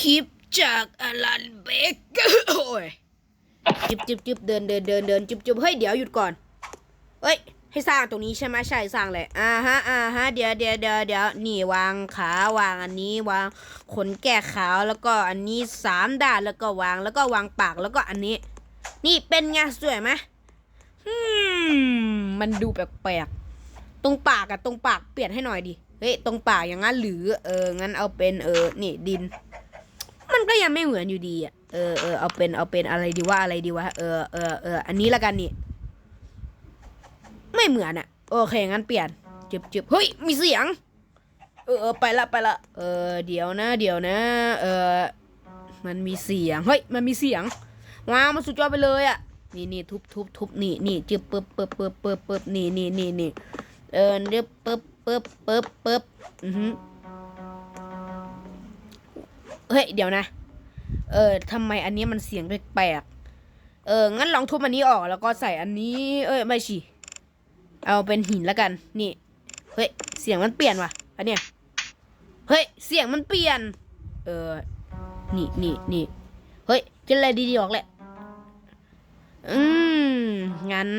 คลิปจากอลันเบกโอ้ยจิบจิบจิบเดินเดินเดินเดินจิบจิบเฮ้ยเดี๋ยวหยุดก่อนเฮ้ยให้สร้างตรงนี้ใช่ไหมใช่สร้างเลยอ่าฮะอ่าฮะเดี๋ยวเดี๋ยวเดี๋ยวเดี๋ยวนี่วางขาวางอันนี้วางขนแก่ขาวแล้วก็อันนี้สามด้านแล้วก็วางแล้วก็วางปากแล้วก็อันนี้ นี่เป็นไงสวยไหมฮึมมันดูแปลกๆตรงปากอะตรงปากเปลี่ยนให้หน่อยดิเฮ้ยตรงปากอย่างนั้นหรือเอองั้นเอาเป็นเออนี่ดิน มันก็ยังไม่เหมือนอยู่ดีอะเออเออเอาเป็นเอาเป็นอะไรดีว่าอะไรดีวะเออเออเอออันนี้ละกันนี่ไม่เหมือนอะ โอเคงั้นเปลี่ยนจึบจึบเฮ้ยมีเสียง เออไปละไปละเออเดี๋ยวนะ เดี๋ยวนะ เออมันมีเสียงเฮ้ยมันมีเสียงว้าวมันสุดยอดไปเลยอะนี่นี่ทุบทุบทุบนี่นี่จึบปึ๊บปึ๊บปึ๊บปึ๊บปึ๊บนี่นี่นี่นี่เออเดือบปึ๊บปึ๊บปึ๊บปึ๊บอือหือ เฮ้ย เดี๋ยวนะ เออทำไมอันนี้มันเสียงแปลกๆ เออ งั้นลองทุบอันนี้ออกแล้วก็ใส่อันนี้ เอ้ย ไม่ฉีเอาเป็นหินแล้วกัน นี่ เฮ้ย เสียงมันเปลี่ยนว่ะ อันนี้เฮ้ย เสียงมันเปลี่ยน เออ นี่นี่นี่ เฮ้ยกินอะไรดีๆออกแหละ อืม งั้น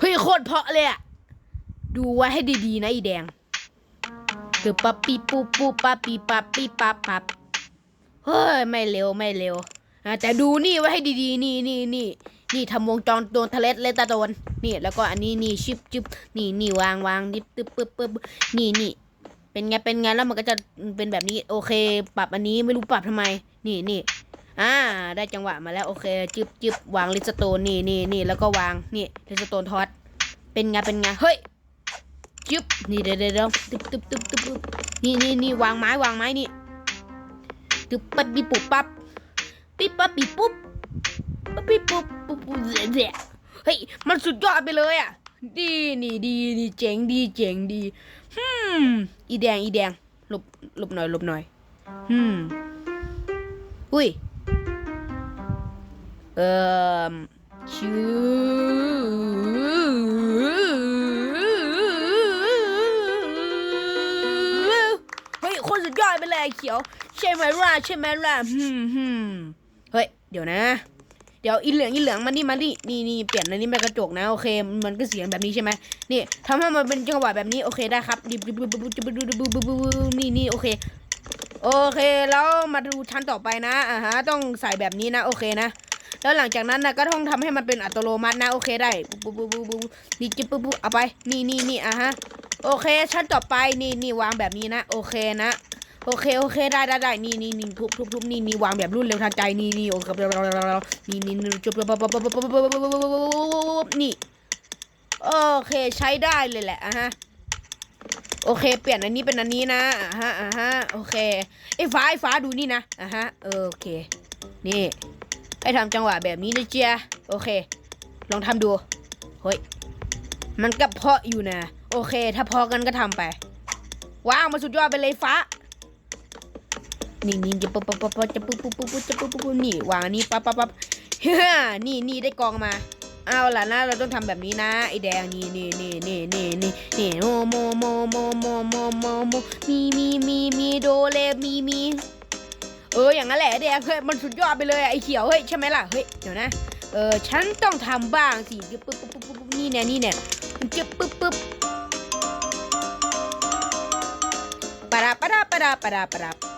เฮ้ย โคตรเพาะเลยอะดูไว้ให้ดีๆนะอีแดง คือปั๊ปปี้ปูปูปั๊ปปี้ปั๊ปีปับปั๊บเฮ้ยไม่เร็วไม่เร็วแต่ดูนี่ไว้ให้ดีๆ นี่นี่นี่นี่ทำวงจรโดนทะเลเลตาโดนนี่แล้วก็อันนี้นี่ชิบชิบนี่นี่วางวางนิดตึ๊บปึ๊บปึ๊บนี่นี่เป็นไงเป็นไงแล้วมันก็จะเป็นแบบนี้โอเค ปรับอันนี้ไม่รู้ปรับทำไม นี่นี่อ่าได้จังหวะมาแล้วโอเคจิบจิบวางลิสโตนนี่นี่นี่แล้วก็วางนี่ลิสโตนทอดเป็นไงเป็นไงเฮ้ย จึ๊บนี่เดี๋ยวเดี๋ยวตึ๊บตึ๊บตึ๊บตึ๊บนี่นี่นี่วางไม้วางไม้นี่ตึ๊บปัดปีปุ๊บปั๊บปีปั๊บปีปุ๊บปั๊บปีปุ๊บปุ๊บปุ๊บเจ๊เฮ้ยมันสุดยอดไปเลยอะดีนี่ดีนี่เจ๋งดีเจ๋งดีฮึมอีแดงอีแดงหลบหลบหน่อยหลบหน่อยฮึมอุ้ยเอ่อชิว ไอ้เขียว ใช่ไหมล่ะใช่ไหมล่ะฮึมฮึมเฮ้ย เดี๋ยวนะ เดี๋ยวอีเหลืองอีเหลืองมาดิมาดินี่นี่เปลี่ยนอันนี้เป็นกระจกนะโอเค มันก็เสียงแบบนี้ใช่ไหมนี่ทำให้มันเป็นจังหวะแบบนี้โอเคได้ครับดิบดิบดิบดิบดิบดิบดิบดินี่นี่โอเค โอเคแล้วมาดูชั้นต่อไปนะอ่าฮะต้องใส่แบบนี้นะโอเคนะแล้วหลังจากนั้นนะก็ต้องทำให้มันเป็นอัตโนมัตินะโอเคได้บุบปุ๊บปุ๊บูบนี่จิบบปุ๊บูบเอาไป นี่นี่นี่อะฮะ โอเคชั้นต่อไปนี่นี่วางแบบนี้นะ โอเคนะ โอเคโอเคได้ได้ได้นี่นี่นี่ทุบทุบทุบนี่นี่วางแบบรุ่นเร็วทันใจนี่นี่โอ้ครับนี่นี่จบปั๊บปั๊บปั๊บบบบบนี่โอเคใช้ได้เลยแหละอะฮะโอเค เปลี่ยนอันนี้เป็นอันนี้นะอะฮะอะฮะโอเคไอ้ฟ้าไอ้ฟ้าดูนี่นะอะฮะโอเค นี่ให้ทำจังหวะแบบนี้นะเจียโอเค ลองทำดูเฮ้ยมันก็เพาะอยู่นะ โอเค ถ้าพอกันก็ทำไปว้าวมาสุดยอดไปเลยฟ้า นี่งๆจะปุ๊บปุ๊บปุ๊บจะปุ๊บปุ๊บปุ๊บจะปุ๊บปุ๊บปนี่วางนี่ปั๊บปั๊บปั๊บฮ่านี่นี่ได้กองมาเอาล่ะนะเราต้องทำแบบนี้นะไอแดงนี่นี่นี่นี่นี่นี่นี่โมโมโมโมโมโมโมโมมีมีมีมีโดเลมีมีเอออย่างนั้นแหละไอแดงเฮ้ยมันสุดยอดไปเลยไอเขียวเฮ้ยใช่ไหมล่ะเฮ้ยเดี๋ยวนะเออฉันต้องทำบ้างสิปึ๊บปุ๊บปุ๊บปุ๊บนี่แน่นี่แน่จึ๊บปุ๊บปุ๊บปะดาปะดาปะดาปะดาปะดา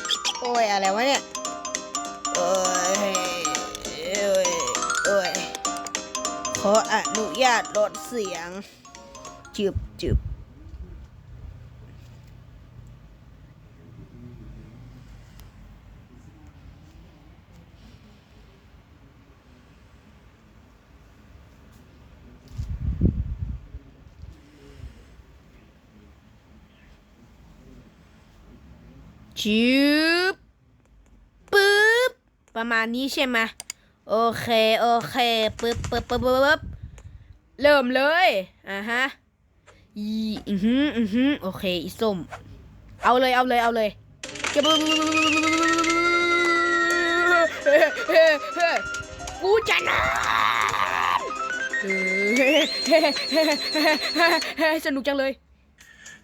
โอ้ยอะไรวะเนี่ยโอ้ยโอ้ยโอ้ยขออนุญาตลดเสียงจืบจืบ จืบปึ๊บ ประมาณนี้ใช่ไหมโอเค โอเคปึ๊บปึ๊บปึ๊บปึ๊บเริ่มเลย อ่าฮะอีอือหืออือหือโอเค อีส้ม เอาเลย เอาเลย เอาเลยเก็บกูจะนอนสนุกจังเลย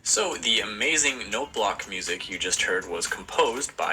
So, the amazing note block music you just heard was composed by